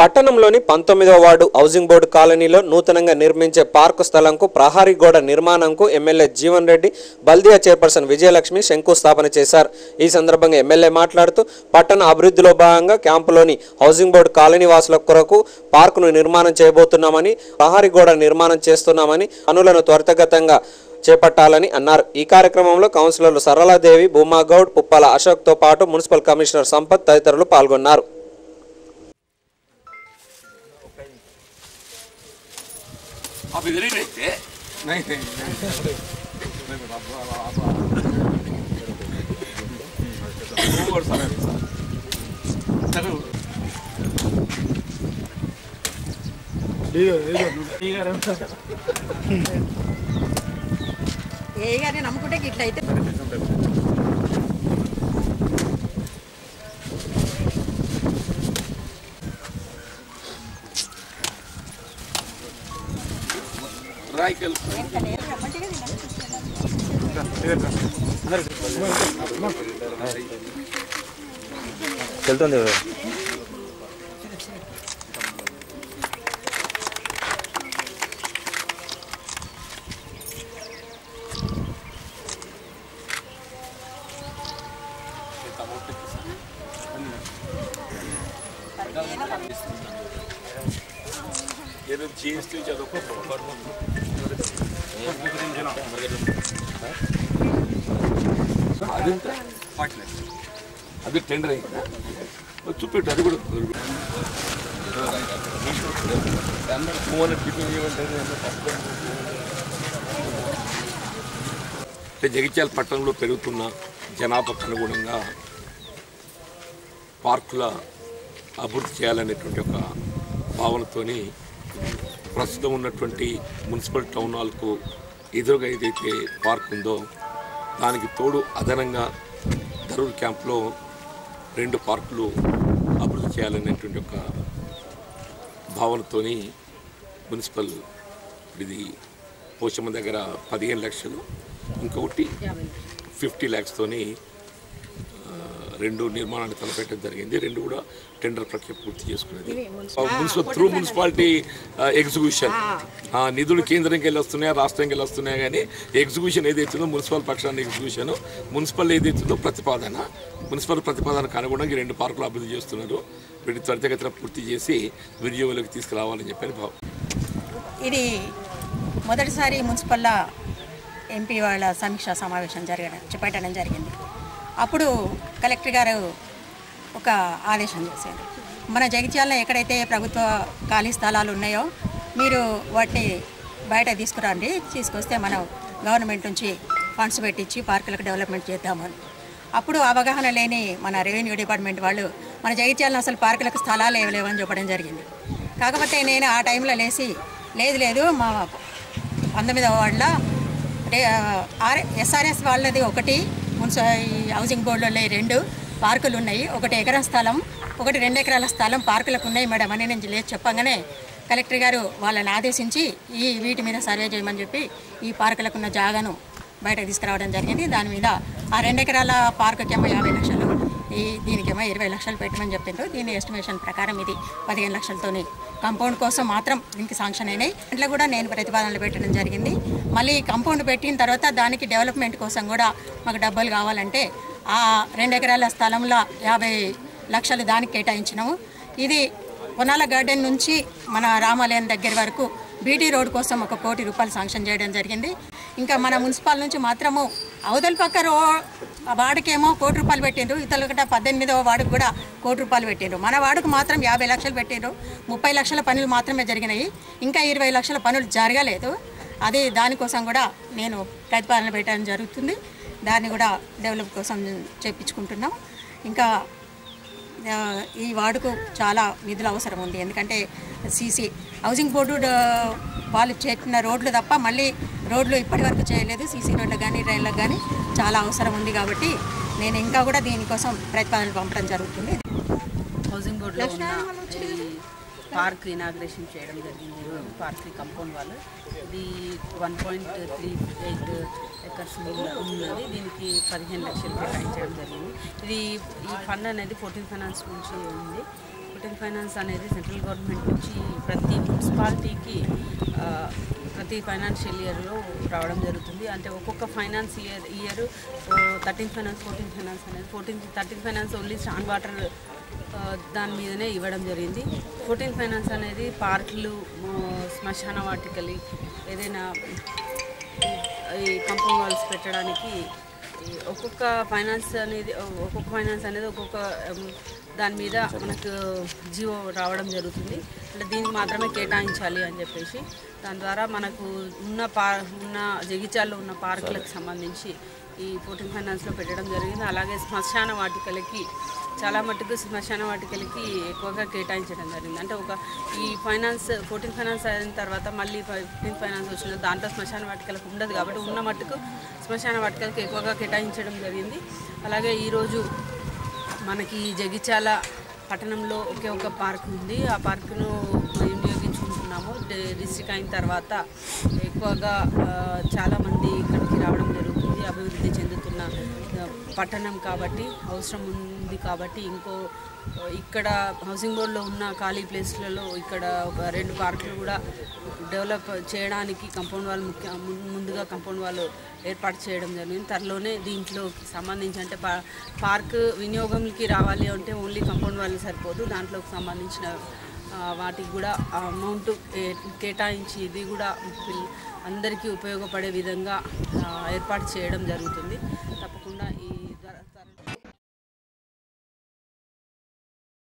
పట్టణంలోని పంతొమ్మిదవ ward housing board కాలనీలో నూతనంగా నిర్మించే పార్కు స్థలంకు ప్రహారీ గోడ నిర్మాణంకు ఎమ్మెల్యే జీవన్ రెడ్డి బల్దియా చైర్పర్సన్ విజయలక్ష్మి శంకుస్థాపన చేశారు. ఈ సందర్భంగా ఎమ్మెల్యే మాట్లాడుతూ పట్టణ అభివృద్ధిలో భాగంగా క్యాంపులోని హౌసింగ్ బోర్డు కాలనీ వాసుల కొరకు పార్కును నిర్మాణం చేయబోతున్నామని ప్రహారీ గోడ నిర్మాణం చేస్తున్నామని పనులను త్వరితగతంగా చేపట్టాలని అన్నారు. ఈ కార్యక్రమంలో కౌన్సిలర్లు సరళాదేవి భూమాగౌడ్ పుప్పాల అశోక్తో పాటు మున్సిపల్ కమిషనర్ సంపత్ తదితరులు పాల్గొన్నారు. आप इधर ही रहते हैं नहीं नहीं और सारा चलो ఏ గాని నమ్ముకుంటే ఇట్లా అయితే ರಾಯ್ಕಲ್ ಕೆಲ್ತಂದೇವ್ರು ఏదో జీఎస్టీ చదువుకో అదంత అది టెండర్ అయిందా మరి చూపెట్టు అది కూడా అంటే జగిత్యాల పట్టణంలో పెరుగుతున్న జనాభాకు అనుగుణంగా పార్కుల అభివృద్ధి చేయాలనేటువంటి ఒక భావనతోని ప్రస్తుతం ఉన్నటువంటి మున్సిపల్ టౌన్ హాల్కు ఎదురుగా ఏదైతే పార్క్ ఉందో దానికి తోడు అదనంగా ధరూర్ క్యాంప్లో రెండు పార్కులు అభివృద్ధి చేయాలనేటువంటి ఒక భావనతోని మున్సిపల్ ఇది పోషమ్మ దగ్గర పదిహేను లక్షలు ఇంకొకటి ఫిఫ్టీ ల్యాక్స్తోని రెండు నిర్మాణాన్ని తలపెట్టడం జరిగింది. రెండు కూడా టెండర్ ప్రక్రియ పూర్తి చేసుకున్నది. Municipal through municipality. ఎగ్జిక్యూషన్. నిధులు కేంద్రంకి వెళ్ళి వస్తున్నాయా రాష్ట్రంకి వెళ్ళి వస్తున్నాయా కానీ ఎగ్జిక్యూషన్ ఏదైతుందో మున్సిపల్ పక్షాన్ని ఎగ్జిక్యూషన్ మున్సిపల్ ఏదైతుందో ప్రతిపాదన మున్సిపల్ ప్రతిపాదనకు అనుగుణంగా రెండు పార్కులు అభివృద్ధి చేస్తున్నారు. వీటి త్వరితగతిన పూర్తి చేసి వినియోగంలోకి తీసుకురావాలని చెప్పని భావం ఇది మొదటిసారి మున్సిపల్లో ఎంపీ వాళ్ళ సమీక్షా సమావేశం జరగడం చేపట్టడం జరిగింది. అప్పుడు కలెక్టర్ గారు ఒక ఆదేశం చేశారు. మన జగిత్యాలలో ఎక్కడైతే ప్రభుత్వ ఖాళీ స్థలాలు ఉన్నాయో మీరు వాటిని బయట తీసుకురండి తీసుకొస్తే మనం గవర్నమెంట్ నుంచి ఫండ్స్ పెట్టించి పార్కులకు డెవలప్మెంట్ చేద్దామని. అప్పుడు అవగాహన లేని మన రెవెన్యూ డిపార్ట్మెంట్ వాళ్ళు మన జగిత్యాలను అసలు పార్కులకు స్థలాలు ఇవ్వలేవని చెప్పడం జరిగింది. కాకపోతే నేను ఆ టైంలో లేచి లేదు లేదు మా పంతొమ్మిదవ వాళ్ళ ఆర్ ఎస్ఆర్ఎస్ వాళ్ళది ఒకటి మున్సి ఈ హౌసింగ్ బోర్డులో రెండు పార్కులు ఉన్నాయి. ఒకటి ఎకరం స్థలం ఒకటి రెండు ఎకరాల స్థలం పార్కులకు ఉన్నాయి మేడం అని నేను లేదు చెప్పగానే కలెక్టర్ గారు వాళ్ళని ఆదేశించి ఈ వీటి మీద సర్వే చేయమని చెప్పి ఈ పార్కులకు ఉన్న జాగాను బయటకు తీసుకురావడం జరిగింది. దాని మీద ఆ రెండు ఎకరాల పార్కుకేమో యాభై లక్షలు ఈ దీనికేమో ఇరవై లక్షలు పెట్టమని చెప్పిండ్రు. దీని ఎస్టిమేషన్ ప్రకారం ఇది పదిహేను లక్షలతోనే కాంపౌండ్ కోసం మాత్రం దీనికి శాంక్షన్ అయినాయి. ఇంట్లో కూడా నేను ప్రతిపాదనలు పెట్టడం జరిగింది. మళ్ళీ కాంపౌండ్ పెట్టిన తర్వాత దానికి డెవలప్మెంట్ కోసం కూడా మాకు డబ్బులు కావాలంటే ఆ రెండు ఎకరాల స్థలంలో యాభై లక్షలు దానికి కేటాయించినాము. ఇది పొనాల గార్డెన్ నుంచి మన రామాలయం దగ్గర వరకు బీటీ రోడ్ కోసం ఒక కోటి రూపాయలు శాంక్షన్ చేయడం జరిగింది. ఇంకా మన మున్సిపల్ నుంచి మాత్రము అవతల పక్క రో వాడికేమో కోటి రూపాయలు పెట్టిండ్రు. ఇతరుల గట పద్దెనిమిదవ వాడికి కూడా కోటి రూపాయలు పెట్టిండ్రు. మన వాడికి మాత్రం యాభై లక్షలు పెట్టిండ్రు. ముప్పై లక్షల పనులు మాత్రమే జరిగినాయి. ఇంకా ఇరవై లక్షల పనులు జరగలేదు. అది దానికోసం కూడా నేను ప్రతిపాదన పెట్టడం జరుగుతుంది. దాన్ని కూడా డెవలప్ కోసం చేపించుకుంటున్నాం. ఇంకా ఈ వార్డుకు చాలా నిధులు అవసరం ఉంది. ఎందుకంటే సీసీ హౌసింగ్ బోర్డు వాళ్ళు చేసిన రోడ్లు తప్ప మళ్ళీ రోడ్లు ఇప్పటివరకు చేయలేదు. సీసీ రోడ్లకు కానీ రైళ్ళకు కానీ చాలా అవసరం ఉంది కాబట్టి నేను ఇంకా కూడా దీనికోసం ప్రతిపాదనలు పంపడం జరుగుతుంది. హౌసింగ్ బోర్డులో ఈ పార్క్ ఇనాగ్రేషన్ చేయడం జరిగింది. పార్క్ కంపౌండ్ వాళ్ళు. ఇది one point three eight acres ఉన్నది. దీనికి పదిహేను లక్షలు కేటాయించడం జరిగింది. ఇది ఈ ఫండ్ అనేది ఫోర్టీన్ ఫైనాన్స్ నుంచి ఉంది. ఫోర్టీన్ ఫైనాన్స్ అనేది సెంట్రల్ గవర్నమెంట్ నుంచి ప్రతి మున్సిపాలిటీకి ప్రతి ఫైనాన్షియల్ ఇయర్లో రావడం జరుగుతుంది. అంటే ఒక్కొక్క finance year year thirteen finance fourteen finance అనేది fourteen thirteen finance only stand water దాని మీదనే ఇవ్వడం జరిగింది. ఫోర్టీన్ ఫైనాన్స్ అనేది పార్కులు శ్మశాన వాటికలి ఏదైనా ఈ కంపౌండ్ వాల్స్ పెట్టడానికి ఒక్కొక్క ఫైనాన్స్ అనేది ఒక్కొక్క ఫైనాన్స్ అనేది ఒక్కొక్క దాని మీద మనకు జీవో రావడం జరుగుతుంది. అంటే దీనికి మాత్రమే కేటాయించాలి అని చెప్పేసి. దాని ద్వారా మనకు ఉన్న పా ఉన్న జగిత్యాల్లో ఉన్న పార్కులకు సంబంధించి ఈ ఫోర్టీన్ ఫైనాన్స్లో పెట్టడం జరిగింది. అలాగే శ్మశాన వాటికలకి చాలా మట్టుకు శ్మశాన వాటికలకి ఎక్కువగా కేటాయించడం జరిగింది. అంటే ఒక ఈ ఫైనాన్స్ ఫోర్టీన్ ఫైనాన్స్ అయిన తర్వాత మళ్ళీ ఫిఫ్టీన్ ఫైనాన్స్ వచ్చిన దాంట్లో శ్మశాన వాటికలకు ఉండదు కాబట్టి ఉన్న మట్టుకు శ్మశాన వాటికలకు ఎక్కువగా కేటాయించడం జరిగింది. అలాగే ఈరోజు మనకి జగిత్యాల పట్టణంలో ఒకే ఒక పార్క్ ఉంది. ఆ పార్కును వినియోగించుకుంటున్నాము డిస్ట్రిక్ట్ అయిన తర్వాత ఎక్కువగా చాలామంది ఇక్కడికి రావడం జరుగుతుంది అభివృద్ధి చెందుతున్న పట్టణం కాబట్టి అవసరం ఉంది కాబట్టి ఇంకో ఇక్కడ హౌసింగ్ బోర్డులో ఉన్న ఖాళీ ప్లేస్లలో ఇక్కడ ఒక రెండు పార్కులు కూడా డెవలప్ చేయడానికి కంపౌండ్ వాళ్ళు ముఖ్య ముందుగా కంపౌండ్ వాళ్ళు ఏర్పాటు చేయడం జరిగింది. త్వరలోనే దీంట్లో సంబంధించి అంటే పార్క్ వినియోగంకి రావాలి అంటే ఓన్లీ కంపౌండ్ వాళ్ళు సరిపోదు దాంట్లోకి సంబంధించిన వాటికి కూడా అమౌంట్ కేటాయించి ఇది కూడా అందరికీ ఉపయోగపడే విధంగా ఏర్పాటు చేయడం జరుగుతుంది.